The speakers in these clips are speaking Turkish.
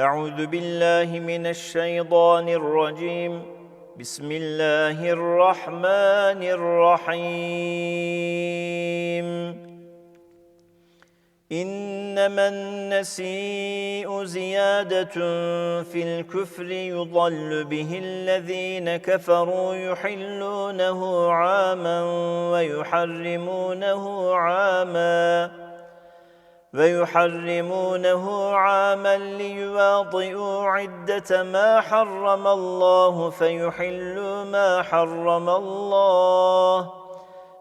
أعوذ بالله من الشيطان الرجيم. بسم الله الرحمن الرحيم. إنما النسيء زيادة في الكفر يضل به الذين كفروا يحلونه عاما ويحرمونه عاما. ويحرمونه عاما ليواطئوا عدة ما حرم الله فيحلوا ما حرم الله.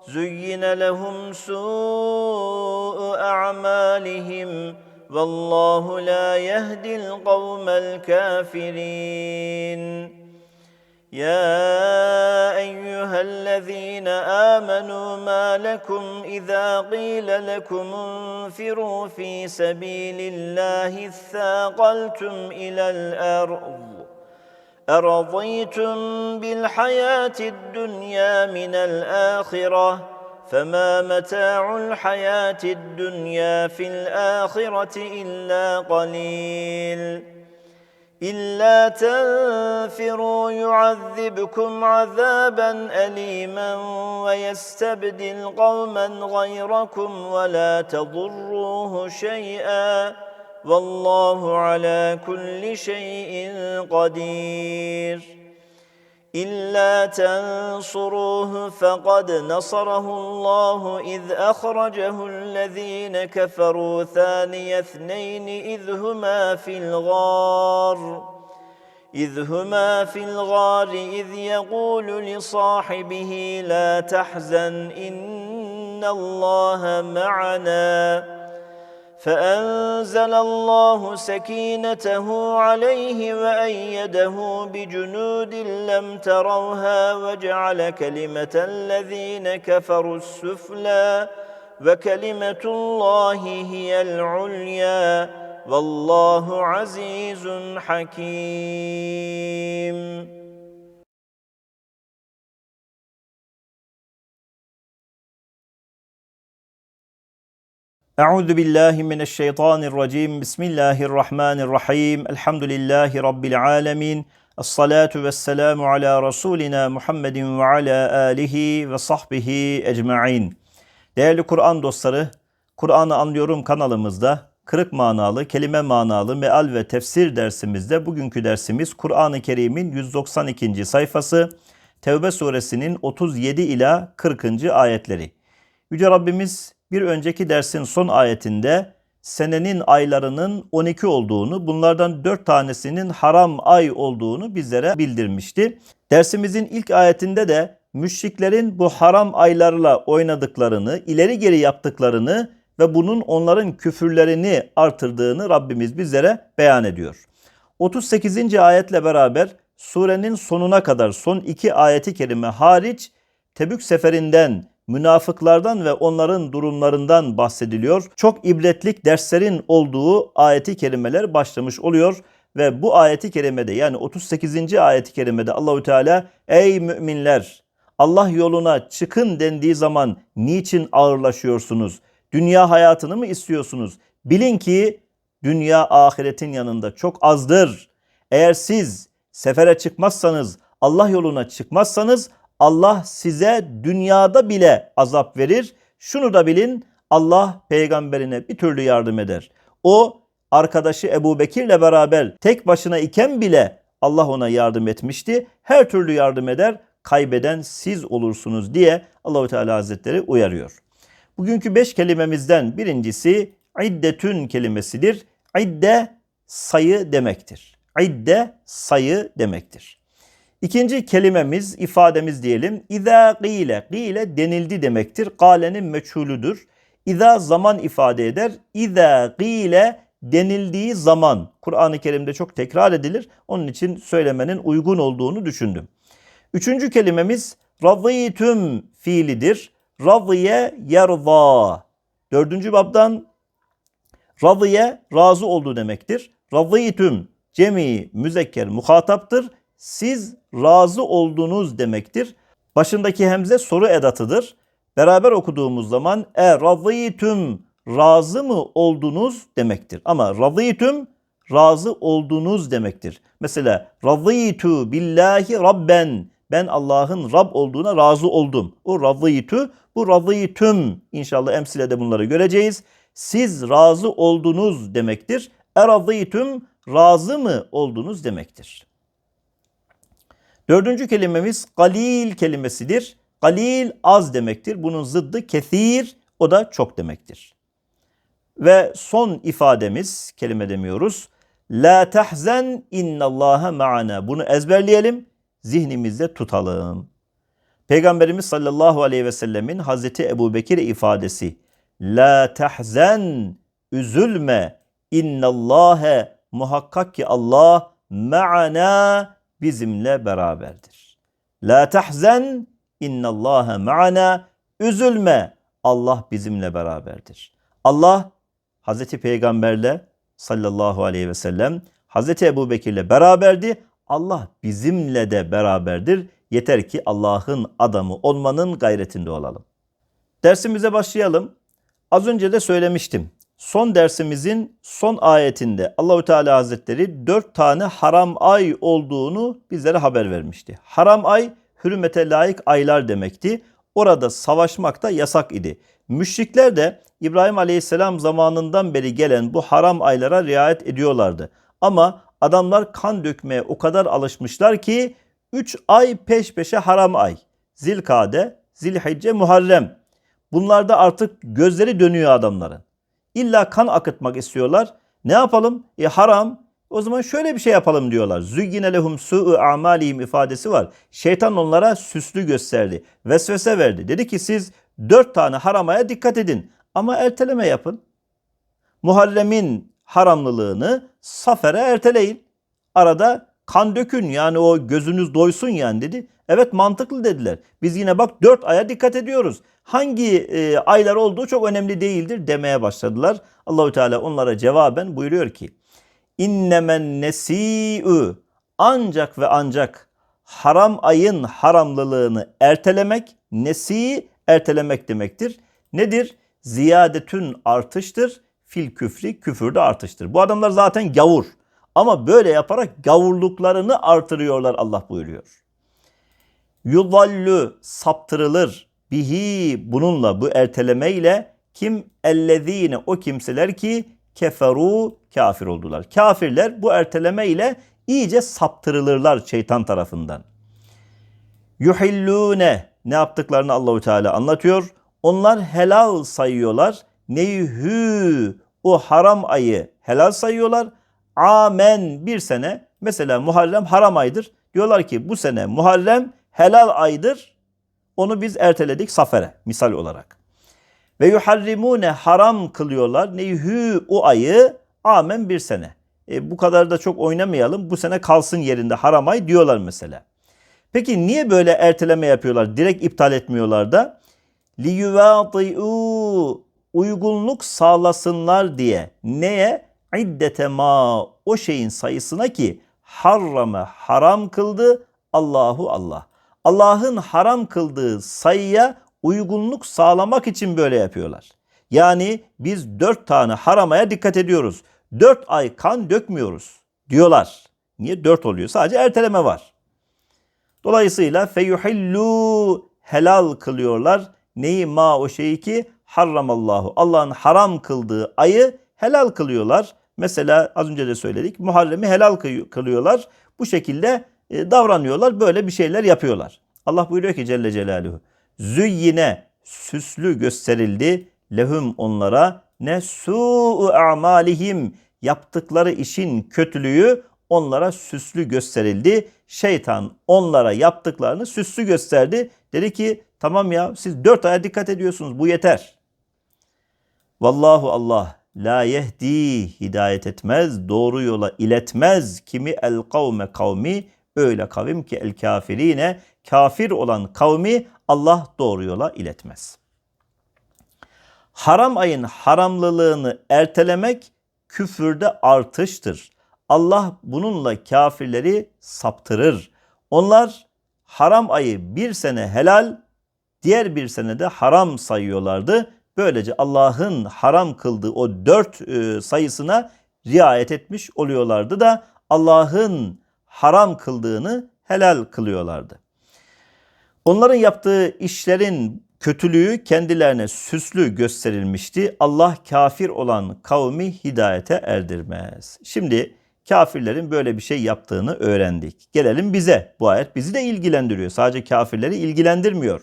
زين لهم سوء أعمالهم. والله لا يهدي القوم الكافرين. يا أيها الذين آمنوا ما لكم إذا قيل لكم انفروا في سبيل الله اثاقلتم إلى الأرض أرضيتم بالحياة الدنيا من الآخرة فما متاع الحياة الدنيا في الآخرة إلا قليل إلا تنفروا يعذبكم عذابا أليما ويستبدل قوما غيركم ولا تضروه شيئا والله على كل شيء قدير إلا تنصروه فقد نصره الله إذ أخرجه الذين كفروا ثاني اثنين إذ هما في الغار إذ هما في الغار إذ يقول لصاحبه لا تحزن إن الله معنا. فأنزل الله سكينته عليه وأيده بجنود لم تروها وجعل كلمة الذين كفروا السفلى وكلمة الله هي العليا والله عزيز حكيم. Euzu billahi mineşşeytanirracim. Bismillahirrahmanirrahim. Elhamdülillahi rabbil alamin. Essalatu vesselamu ala rasulina Muhammedin ve ala alihi ve sahbihi ecmaîn. Değerli Kur'an dostları, Kur'an'ı anlıyorum kanalımızda kırık manalı, kelime manalı meal ve tefsir dersimizde bugünkü dersimiz Kur'an-ı Kerim'in 192. sayfası Tevbe suresinin 37 ila 40. ayetleri. Yüce Rabbimiz bir önceki dersin son ayetinde senenin aylarının 12 olduğunu, bunlardan 4 tanesinin haram ay olduğunu bizlere bildirmişti. Dersimizin ilk ayetinde de müşriklerin bu haram aylarla oynadıklarını, ileri geri yaptıklarını ve bunun onların küfürlerini artırdığını Rabbimiz bizlere beyan ediyor. 38. ayetle beraber surenin sonuna kadar son iki ayeti kerime hariç Tebük seferinden münafıklardan ve onların durumlarından bahsediliyor. Çok ibretlik derslerin olduğu ayeti kerimeler başlamış oluyor ve bu ayeti kerimede yani 38. ayeti kerimede Allahü Teala ey müminler Allah yoluna çıkın dendiği zaman niçin ağırlaşıyorsunuz? Dünya hayatını mı istiyorsunuz? Bilin ki dünya ahiretin yanında çok azdır. Eğer siz sefere çıkmazsanız, Allah yoluna çıkmazsanız Allah size dünyada bile azap verir. Şunu da bilin Allah peygamberine bir türlü yardım eder. O arkadaşı Ebu Bekir'le beraber tek başına iken bile Allah ona yardım etmişti. Her türlü yardım eder. Kaybeden siz olursunuz diye Allahu Teala Hazretleri uyarıyor. Bugünkü beş kelimemizden birincisi iddetün kelimesidir. İdde sayı demektir. İdde sayı demektir. İkinci kelimemiz, ifademiz diyelim. İza gile, gile denildi demektir. Galenin meçhulüdür. İza zaman ifade eder. İza gile denildiği zaman. Kur'an-ı Kerim'de çok tekrar edilir. Onun için söylemenin uygun olduğunu düşündüm. Üçüncü kelimemiz radıytüm fiilidir. Radiye yerva. Dördüncü babdan radiye razı oldu demektir. Radıytüm cemi müzekker muhataptır siz razı oldunuz demektir. Başındaki hemze soru edatıdır. Beraber okuduğumuz zaman e razıytüm razı mı oldunuz demektir. Ama razıytüm razı oldunuz demektir. Mesela razıytu billahi rabben. Ben Allah'ın Rab olduğuna razı oldum. O razıytu, bu razıytüm. İnşallah emsilede bunları göreceğiz. Siz razı oldunuz demektir. Erazıytüm razı mı oldunuz demektir. Dördüncü kelimemiz galil kelimesidir. Galil az demektir. Bunun zıddı kethir o da çok demektir. Ve son ifademiz kelime demiyoruz. La tahzen innallaha ma'ana. Bunu ezberleyelim, zihnimizde tutalım. Peygamberimiz sallallahu aleyhi ve sellemin Hazreti Ebu Bekir ifadesi. La tahzen, üzülme, innallâhe, muhakkak ki Allah ma'ana bizimle beraberdir. La tahzen, innallâhe ma'ana, üzülme, Allah bizimle beraberdir. Allah Hazreti Peygamberle sallallahu aleyhi ve sellem Hazreti Ebu Bekir'le beraberdi. Allah bizimle de beraberdir. Yeter ki Allah'ın adamı olmanın gayretinde olalım. Dersimize başlayalım. Az önce de söylemiştim. Son dersimizin son ayetinde Allahü Teala Hazretleri dört tane haram ay olduğunu bizlere haber vermişti. Haram ay hürmete layık aylar demekti. Orada savaşmak da yasak idi. Müşrikler de İbrahim Aleyhisselam zamanından beri gelen bu haram aylara riayet ediyorlardı. Ama adamlar kan dökmeye o kadar alışmışlar ki 3 ay peş peşe haram ay. Zilkade, Zilhicce, Muharrem. Bunlarda artık gözleri dönüyor adamların. İlla kan akıtmak istiyorlar. Ne yapalım? E haram. O zaman şöyle bir şey yapalım diyorlar. Züyyine lehum su'u amalihim ifadesi var. Şeytan onlara süslü gösterdi. Vesvese verdi. Dedi ki siz dört tane haramaya dikkat edin. Ama erteleme yapın. Muharrem'in haramlılığını safere erteleyin. Arada kan dökün yani o gözünüz doysun yani dedi. Evet mantıklı dediler. Biz yine bak dört aya dikkat ediyoruz. Hangi e, aylar olduğu çok önemli değildir demeye başladılar. Allahü Teala onlara cevaben buyuruyor ki innemen nesi'ü ancak ve ancak haram ayın haramlılığını ertelemek nesi ertelemek demektir. Nedir? Ziyadetün artıştır. Fil küfri küfürde artıştır. Bu adamlar zaten gavur. Ama böyle yaparak gavurluklarını artırıyorlar Allah buyuruyor. Yudallu saptırılır bihi bununla bu ertelemeyle kim ellezine o kimseler ki keferu kafir oldular. Kafirler bu erteleme ile iyice saptırılırlar şeytan tarafından. Yuhillune ne yaptıklarını Allahü Teala anlatıyor. Onlar helal sayıyorlar. Neyhü o haram ayı helal sayıyorlar. Amen bir sene mesela Muharrem haram aydır. Diyorlar ki bu sene Muharrem helal aydır. Onu biz erteledik safere misal olarak. Ve yuharrimune haram kılıyorlar. Neyhü o ayı amen bir sene. E, bu kadar da çok oynamayalım. Bu sene kalsın yerinde haram ay diyorlar mesela. Peki niye böyle erteleme yapıyorlar? Direkt iptal etmiyorlar da. Liyuvâti'û uygunluk sağlasınlar diye. Neye? İddete ma o şeyin sayısına ki harrame haram kıldı Allahu Allah. Allah'ın haram kıldığı sayıya uygunluk sağlamak için böyle yapıyorlar. Yani biz dört tane haramaya dikkat ediyoruz. Dört ay kan dökmüyoruz diyorlar. Niye? Dört oluyor. Sadece erteleme var. Dolayısıyla feyuhillu helal kılıyorlar. Neyi ma o şeyi ki harramallahu. Allah'ın haram kıldığı ayı helal kılıyorlar. Mesela az önce de söyledik. Muharremi helal kılıyorlar. Bu şekilde davranıyorlar. Böyle bir şeyler yapıyorlar. Allah buyuruyor ki Celle Celaluhu. Züyyine süslü gösterildi lehum onlara ne su'u a'malihim yaptıkları işin kötülüğü onlara süslü gösterildi. Şeytan onlara yaptıklarını süslü gösterdi. Dedi ki tamam ya siz dört aya dikkat ediyorsunuz bu yeter. Vallahu Allah la yehdi hidayet etmez, doğru yola iletmez kimi el kavme kavmi öyle kavim ki el kafirine kafir olan kavmi Allah doğru yola iletmez. Haram ayın haramlılığını ertelemek küfürde artıştır. Allah bununla kafirleri saptırır. Onlar haram ayı bir sene helal, diğer bir senede haram sayıyorlardı. Böylece Allah'ın haram kıldığı o dört e, sayısına riayet etmiş oluyorlardı da Allah'ın haram kıldığını helal kılıyorlardı. Onların yaptığı işlerin kötülüğü kendilerine süslü gösterilmişti. Allah kafir olan kavmi hidayete erdirmez. Şimdi kafirlerin böyle bir şey yaptığını öğrendik. Gelelim bize. Bu ayet bizi de ilgilendiriyor. Sadece kafirleri ilgilendirmiyor.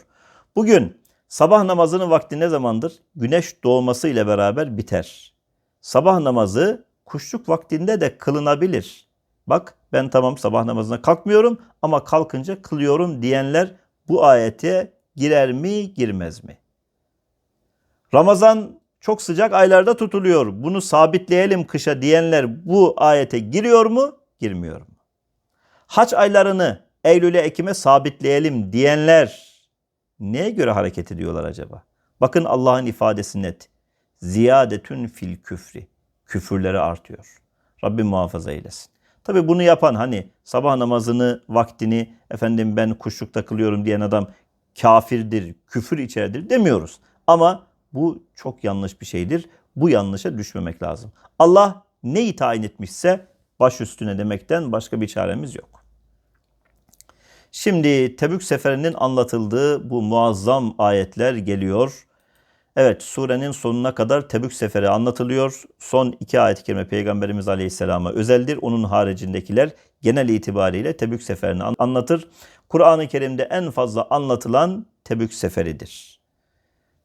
Bugün sabah namazının vakti ne zamandır? Güneş doğması ile beraber biter. Sabah namazı kuşluk vaktinde de kılınabilir. Bak ben tamam sabah namazına kalkmıyorum ama kalkınca kılıyorum diyenler bu ayete girer mi girmez mi? Ramazan çok sıcak aylarda tutuluyor. Bunu sabitleyelim kışa diyenler bu ayete giriyor mu? Girmiyor mu? Haç aylarını Eylül'e Ekim'e sabitleyelim diyenler neye göre hareket ediyorlar acaba? Bakın Allah'ın ifadesi net. Ziyadetün fil küfri. Küfürleri artıyor. Rabbim muhafaza eylesin. Tabi bunu yapan hani sabah namazını vaktini efendim ben kuşlukta kılıyorum diyen adam kafirdir, küfür içerdir demiyoruz. Ama bu çok yanlış bir şeydir. Bu yanlışa düşmemek lazım. Allah neyi tayin etmişse baş üstüne demekten başka bir çaremiz yok. Şimdi Tebük seferinin anlatıldığı bu muazzam ayetler geliyor. Evet surenin sonuna kadar Tebük seferi anlatılıyor. Son iki ayet-i kerime Peygamberimiz Aleyhisselam'a özeldir. Onun haricindekiler genel itibariyle Tebük seferini anlatır. Kur'an-ı Kerim'de en fazla anlatılan Tebük seferidir.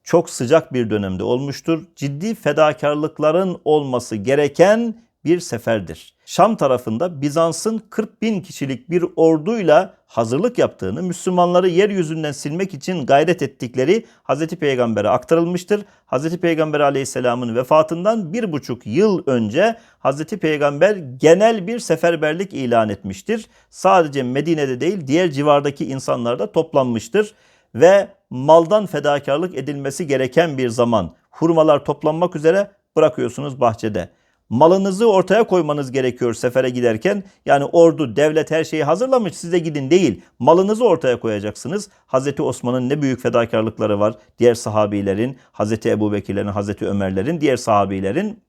Çok sıcak bir dönemde olmuştur. Ciddi fedakarlıkların olması gereken bir seferdir. Şam tarafında Bizans'ın 40 bin kişilik bir orduyla hazırlık yaptığını, Müslümanları yeryüzünden silmek için gayret ettikleri Hz. Peygamber'e aktarılmıştır. Hz. Peygamber aleyhisselamın vefatından bir buçuk yıl önce Hz. Peygamber genel bir seferberlik ilan etmiştir. Sadece Medine'de değil diğer civardaki insanlar da toplanmıştır. Ve maldan fedakarlık edilmesi gereken bir zaman. Hurmalar toplanmak üzere bırakıyorsunuz bahçede malınızı ortaya koymanız gerekiyor sefere giderken. Yani ordu, devlet her şeyi hazırlamış size gidin değil. Malınızı ortaya koyacaksınız. Hazreti Osman'ın ne büyük fedakarlıkları var. Diğer sahabilerin, Hazreti Ebu Bekirlerin, Hazreti Ömerlerin, diğer sahabilerin.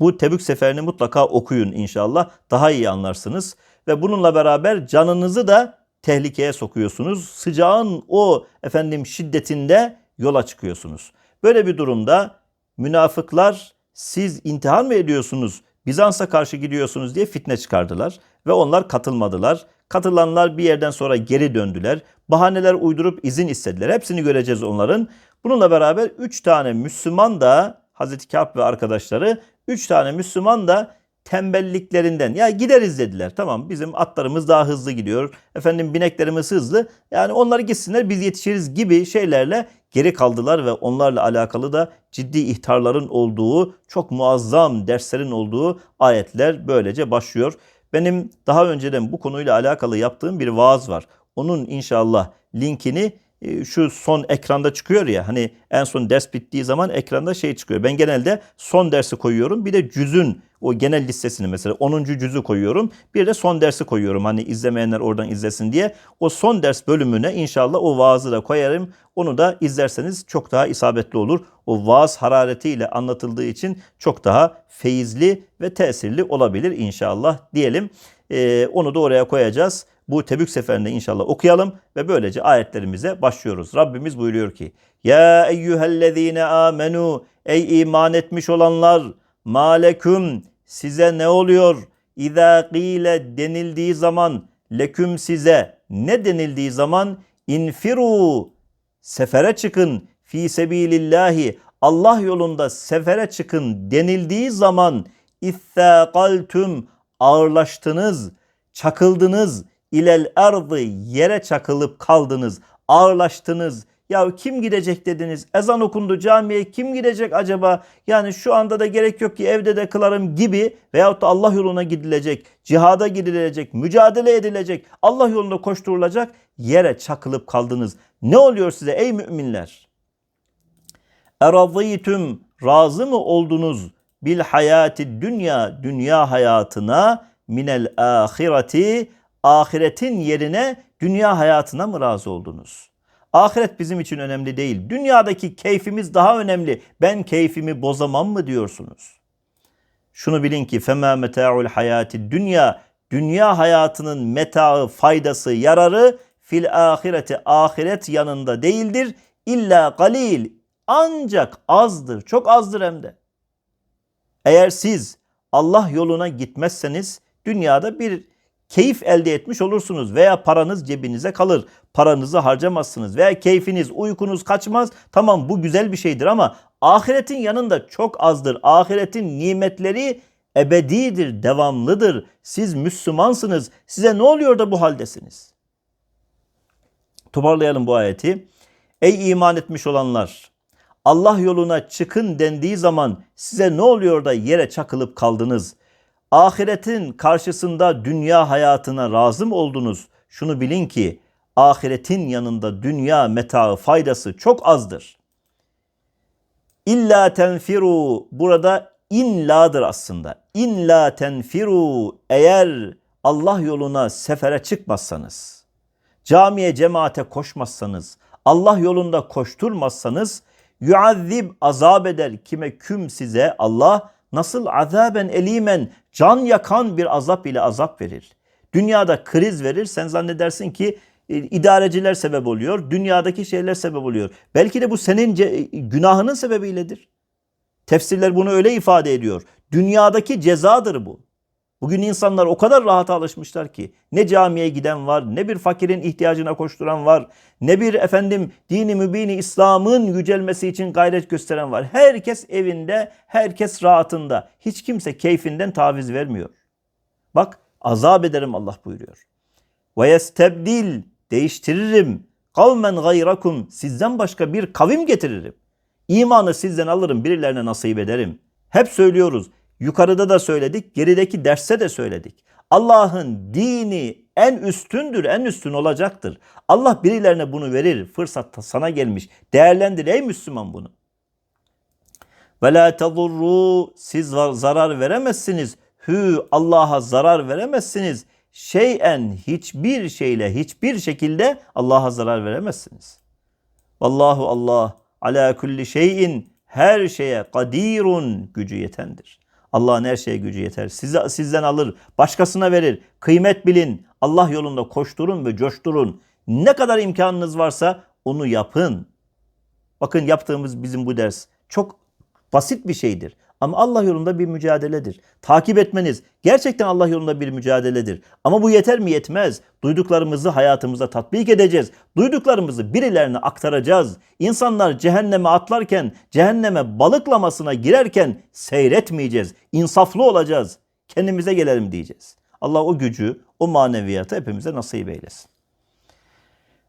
Bu Tebük seferini mutlaka okuyun inşallah. Daha iyi anlarsınız. Ve bununla beraber canınızı da tehlikeye sokuyorsunuz. Sıcağın o efendim şiddetinde yola çıkıyorsunuz. Böyle bir durumda münafıklar siz intihar mı ediyorsunuz? Bizans'a karşı gidiyorsunuz diye fitne çıkardılar ve onlar katılmadılar. Katılanlar bir yerden sonra geri döndüler. Bahaneler uydurup izin istediler. Hepsini göreceğiz onların. Bununla beraber 3 tane Müslüman da Hazreti Kâb ve arkadaşları 3 tane Müslüman da tembelliklerinden ya gideriz dediler. Tamam bizim atlarımız daha hızlı gidiyor. Efendim bineklerimiz hızlı. Yani onları gitsinler biz yetişiriz gibi şeylerle geri kaldılar ve onlarla alakalı da ciddi ihtarların olduğu, çok muazzam derslerin olduğu ayetler böylece başlıyor. Benim daha önceden bu konuyla alakalı yaptığım bir vaaz var. Onun inşallah linkini şu son ekranda çıkıyor ya hani en son ders bittiği zaman ekranda şey çıkıyor. Ben genelde son dersi koyuyorum. Bir de cüzün o genel listesini mesela 10. cüzü koyuyorum. Bir de son dersi koyuyorum. Hani izlemeyenler oradan izlesin diye. O son ders bölümüne inşallah o vaazı da koyarım. Onu da izlerseniz çok daha isabetli olur. O vaaz hararetiyle anlatıldığı için çok daha feyizli ve tesirli olabilir inşallah diyelim. Ee, onu da oraya koyacağız. Bu Tebük seferinde inşallah okuyalım ve böylece ayetlerimize başlıyoruz. Rabbimiz buyuruyor ki Ya eyyühellezine amenu Ey iman etmiş olanlar maleküm size ne oluyor? İza gile denildiği zaman leküm size ne denildiği zaman infiru sefere çıkın fi sebilillahi Allah yolunda sefere çıkın denildiği zaman ittaqaltum ağırlaştınız, çakıldınız, ilel ardı yere çakılıp kaldınız, ağırlaştınız. Ya kim gidecek dediniz? Ezan okundu camiye kim gidecek acaba? Yani şu anda da gerek yok ki evde de kılarım gibi veyahut da Allah yoluna gidilecek, cihada gidilecek, mücadele edilecek, Allah yolunda koşturulacak yere çakılıp kaldınız. Ne oluyor size ey müminler? Erazıytüm razı mı oldunuz bil hayati dünya dünya hayatına minel ahireti ahiretin yerine dünya hayatına mı razı oldunuz? Ahiret bizim için önemli değil. Dünyadaki keyfimiz daha önemli. Ben keyfimi bozamam mı diyorsunuz? Şunu bilin ki fema meta'ul hayati dünya dünya hayatının metaı, faydası, yararı fil ahireti ahiret yanında değildir. İlla galil ancak azdır. Çok azdır hem de. Eğer siz Allah yoluna gitmezseniz dünyada bir keyif elde etmiş olursunuz veya paranız cebinize kalır. Paranızı harcamazsınız veya keyfiniz, uykunuz kaçmaz. Tamam bu güzel bir şeydir ama ahiretin yanında çok azdır. Ahiretin nimetleri ebedidir, devamlıdır. Siz Müslümansınız. Size ne oluyor da bu haldesiniz? Toparlayalım bu ayeti. Ey iman etmiş olanlar! Allah yoluna çıkın dendiği zaman size ne oluyor da yere çakılıp kaldınız? Ahiretin karşısında dünya hayatına razı mı oldunuz? Şunu bilin ki ahiretin yanında dünya metaı faydası çok azdır. İlla tenfiru burada inladır aslında. İlla tenfiru eğer Allah yoluna sefere çıkmazsanız, camiye cemaate koşmazsanız, Allah yolunda koşturmazsanız yuazzib azap eder kime küm size Allah nasıl azaben elimen can yakan bir azap ile azap verir. Dünyada kriz verir sen zannedersin ki e, idareciler sebep oluyor. Dünyadaki şeyler sebep oluyor. Belki de bu senin günahının sebebiyledir. Tefsirler bunu öyle ifade ediyor. Dünyadaki cezadır bu. Bugün insanlar o kadar rahata alışmışlar ki ne camiye giden var, ne bir fakirin ihtiyacına koşturan var, ne bir efendim dini mübini İslam'ın yücelmesi için gayret gösteren var. Herkes evinde, herkes rahatında. Hiç kimse keyfinden taviz vermiyor. Bak azap ederim Allah buyuruyor. Ve yestebdil değiştiririm. Kavmen gayrakum sizden başka bir kavim getiririm. İmanı sizden alırım, birilerine nasip ederim. Hep söylüyoruz. Yukarıda da söyledik, gerideki derste de söyledik. Allah'ın dini en üstündür, en üstün olacaktır. Allah birilerine bunu verir. Fırsat sana gelmiş. Değerlendir ey Müslüman bunu. Ve la tadurru siz zarar veremezsiniz. Hü Allah'a zarar veremezsiniz. Şeyen hiçbir şeyle hiçbir şekilde Allah'a zarar veremezsiniz. Vallahu Allah ala kulli şeyin her şeye kadirun gücü yetendir. Allah'ın her şeye gücü yeter. Size, sizden alır, başkasına verir. Kıymet bilin. Allah yolunda koşturun ve coşturun. Ne kadar imkanınız varsa onu yapın. Bakın yaptığımız bizim bu ders çok basit bir şeydir. Ama Allah yolunda bir mücadeledir. Takip etmeniz gerçekten Allah yolunda bir mücadeledir. Ama bu yeter mi? Yetmez. Duyduklarımızı hayatımıza tatbik edeceğiz. Duyduklarımızı birilerine aktaracağız. İnsanlar cehenneme atlarken, cehenneme balıklamasına girerken seyretmeyeceğiz. İnsaflı olacağız. Kendimize gelelim diyeceğiz. Allah o gücü, o maneviyatı hepimize nasip eylesin.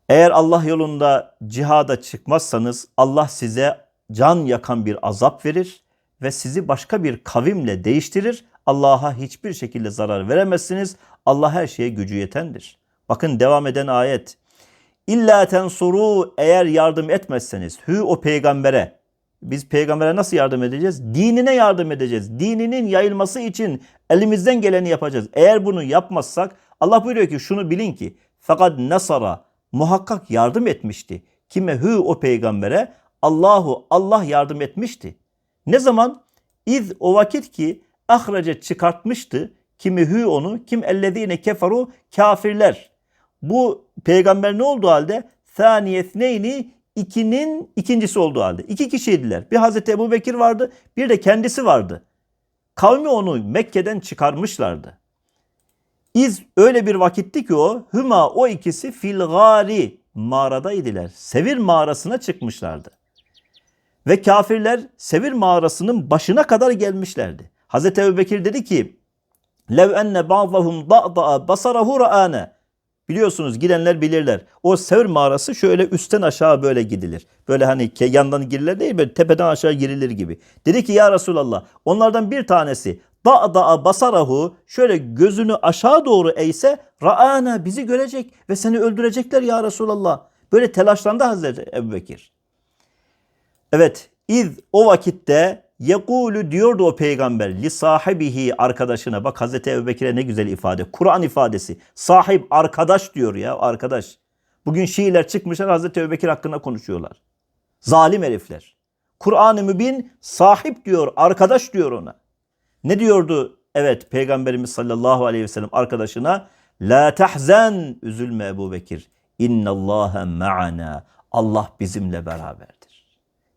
Eğer Allah yolunda cihada çıkmazsanız Allah size can yakan bir azap verir ve sizi başka bir kavimle değiştirir. Allah'a hiçbir şekilde zarar veremezsiniz. Allah her şeye gücü yetendir. Bakın devam eden ayet. İlla tensuru eğer yardım etmezseniz hü o peygambere biz peygambere nasıl yardım edeceğiz? Dinine yardım edeceğiz. Dininin yayılması için elimizden geleni yapacağız. Eğer bunu yapmazsak Allah buyuruyor ki şunu bilin ki fakat nasara muhakkak yardım etmişti. Kime hü o peygambere Allahu Allah yardım etmişti. Ne zaman? İz o vakit ki ahrece çıkartmıştı kimi hü onu kim ellezine keferu kafirler. Bu peygamber ne olduğu halde? Thaniyetneyni ikinin ikincisi olduğu halde. İki kişiydiler. Bir Hazreti Ebu Bekir vardı bir de kendisi vardı. Kavmi onu Mekke'den çıkarmışlardı. İz öyle bir vakitti ki o hüma o ikisi fil gari mağaradaydılar. Sevir mağarasına çıkmışlardı. Ve kafirler Sevir mağarasının başına kadar gelmişlerdi. Hazreti Ebubekir dedi ki Lev enne ba'dahum da'da'a basarahu ra'ane. Biliyorsunuz gidenler bilirler. O Sevr mağarası şöyle üstten aşağı böyle gidilir. Böyle hani yandan girilir değil böyle tepeden aşağı girilir gibi. Dedi ki ya Resulallah onlardan bir tanesi da'da'a basarahu şöyle gözünü aşağı doğru eğse ra'ana bizi görecek ve seni öldürecekler ya Resulallah. Böyle telaşlandı Hazreti Ebubekir. Evet, iz o vakitte yekulu diyordu o peygamber li sahibihi arkadaşına. Bak Hazreti Ebubekir'e ne güzel ifade. Kur'an ifadesi. Sahip arkadaş diyor ya arkadaş. Bugün Şiiler çıkmışlar Hazreti Ebubekir hakkında konuşuyorlar. Zalim herifler. Kur'an-ı Mübin sahip diyor, arkadaş diyor ona. Ne diyordu? Evet Peygamberimiz sallallahu aleyhi ve sellem arkadaşına La tahzen üzülme Ebu Bekir. İnnallâhe ma'ana. Allah bizimle beraberdir.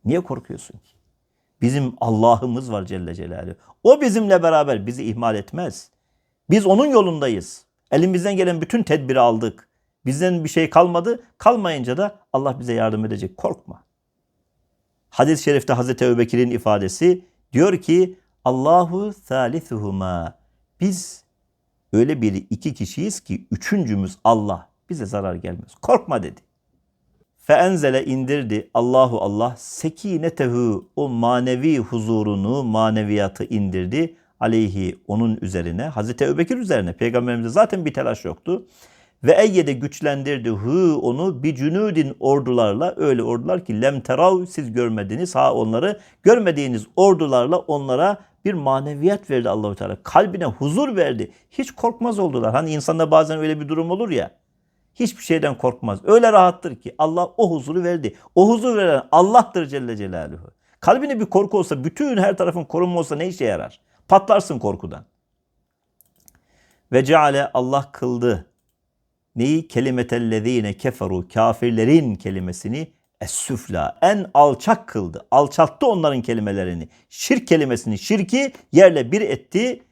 Niye korkuyorsun ki? Bizim Allah'ımız var Celle Celaluhu. O bizimle beraber bizi ihmal etmez. Biz onun yolundayız. Elimizden gelen bütün tedbiri aldık. Bizden bir şey kalmadı. Kalmayınca da Allah bize yardım edecek. Korkma. Hadis-i şerifte Hazreti Ebubekir'in ifadesi diyor ki Allahu thalithuhuma. Biz öyle bir iki kişiyiz ki üçüncümüz Allah. Bize zarar gelmez. Korkma dedi. Feenzele indirdi Allahu Allah sekinetehu o manevi huzurunu, maneviyatı indirdi aleyhi onun üzerine. Hazreti Ebubekir üzerine. Peygamberimizde zaten bir telaş yoktu. Ve eyyede güçlendirdi hu onu bir cünudin ordularla öyle ordular ki lem terav siz görmediniz ha onları görmediğiniz ordularla onlara bir maneviyat verdi Allahu Teala. Kalbine huzur verdi. Hiç korkmaz oldular. Hani insanda bazen öyle bir durum olur ya. Hiçbir şeyden korkmaz. Öyle rahattır ki Allah o huzuru verdi. O huzur veren Allah'tır Celle Celaluhu. Kalbine bir korku olsa, bütün her tarafın korunma olsa ne işe yarar? Patlarsın korkudan. Ve ceale Allah kıldı. Neyi? Kelimetellezine keferu kafirlerin kelimesini es-süfla en alçak kıldı. Alçalttı onların kelimelerini. Şirk kelimesini, şirki yerle bir etti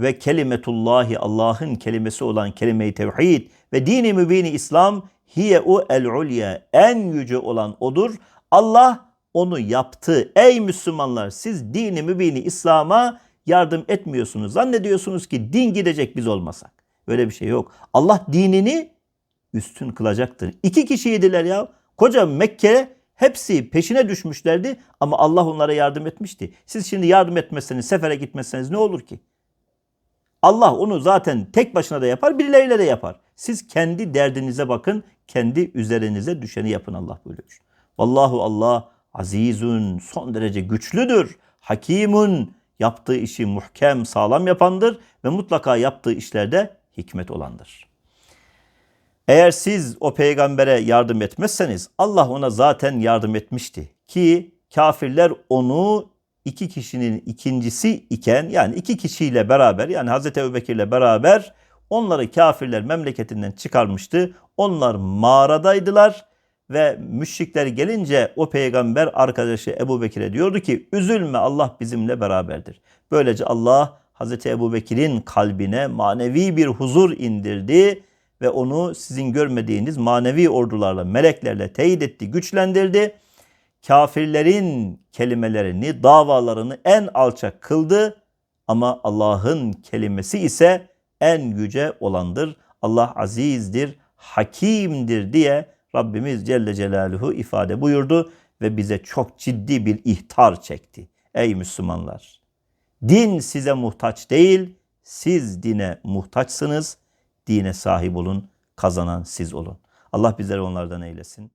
ve kelimetullahi Allah'ın kelimesi olan kelime-i tevhid ve dini mübini İslam hiye u el ulya en yüce olan odur. Allah onu yaptı. Ey Müslümanlar siz dini mübini İslam'a yardım etmiyorsunuz. Zannediyorsunuz ki din gidecek biz olmasak. Öyle bir şey yok. Allah dinini üstün kılacaktır. İki kişiydiler ya. Koca Mekke hepsi peşine düşmüşlerdi ama Allah onlara yardım etmişti. Siz şimdi yardım etmezseniz, sefere gitmezseniz ne olur ki? Allah onu zaten tek başına da yapar, birileriyle de yapar. Siz kendi derdinize bakın, kendi üzerinize düşeni yapın Allah buyuruyor. Vallahu Allah azizun son derece güçlüdür. Hakimun yaptığı işi muhkem, sağlam yapandır ve mutlaka yaptığı işlerde hikmet olandır. Eğer siz o peygambere yardım etmezseniz Allah ona zaten yardım etmişti. Ki kafirler onu iki kişinin ikincisi iken yani iki kişiyle beraber yani Hazreti Ebubekir'le beraber onları kafirler memleketinden çıkarmıştı. Onlar mağaradaydılar ve müşrikler gelince o peygamber arkadaşı Ebu Bekir'e diyordu ki üzülme Allah bizimle beraberdir. Böylece Allah Hazreti Ebu Bekir'in kalbine manevi bir huzur indirdi ve onu sizin görmediğiniz manevi ordularla, meleklerle teyit etti, güçlendirdi. Kafirlerin kelimelerini, davalarını en alçak kıldı ama Allah'ın kelimesi ise en yüce olandır. Allah azizdir, hakimdir diye Rabbimiz Celle Celaluhu ifade buyurdu ve bize çok ciddi bir ihtar çekti. Ey Müslümanlar! Din size muhtaç değil, siz dine muhtaçsınız. Dine sahip olun, kazanan siz olun. Allah bizleri onlardan eylesin.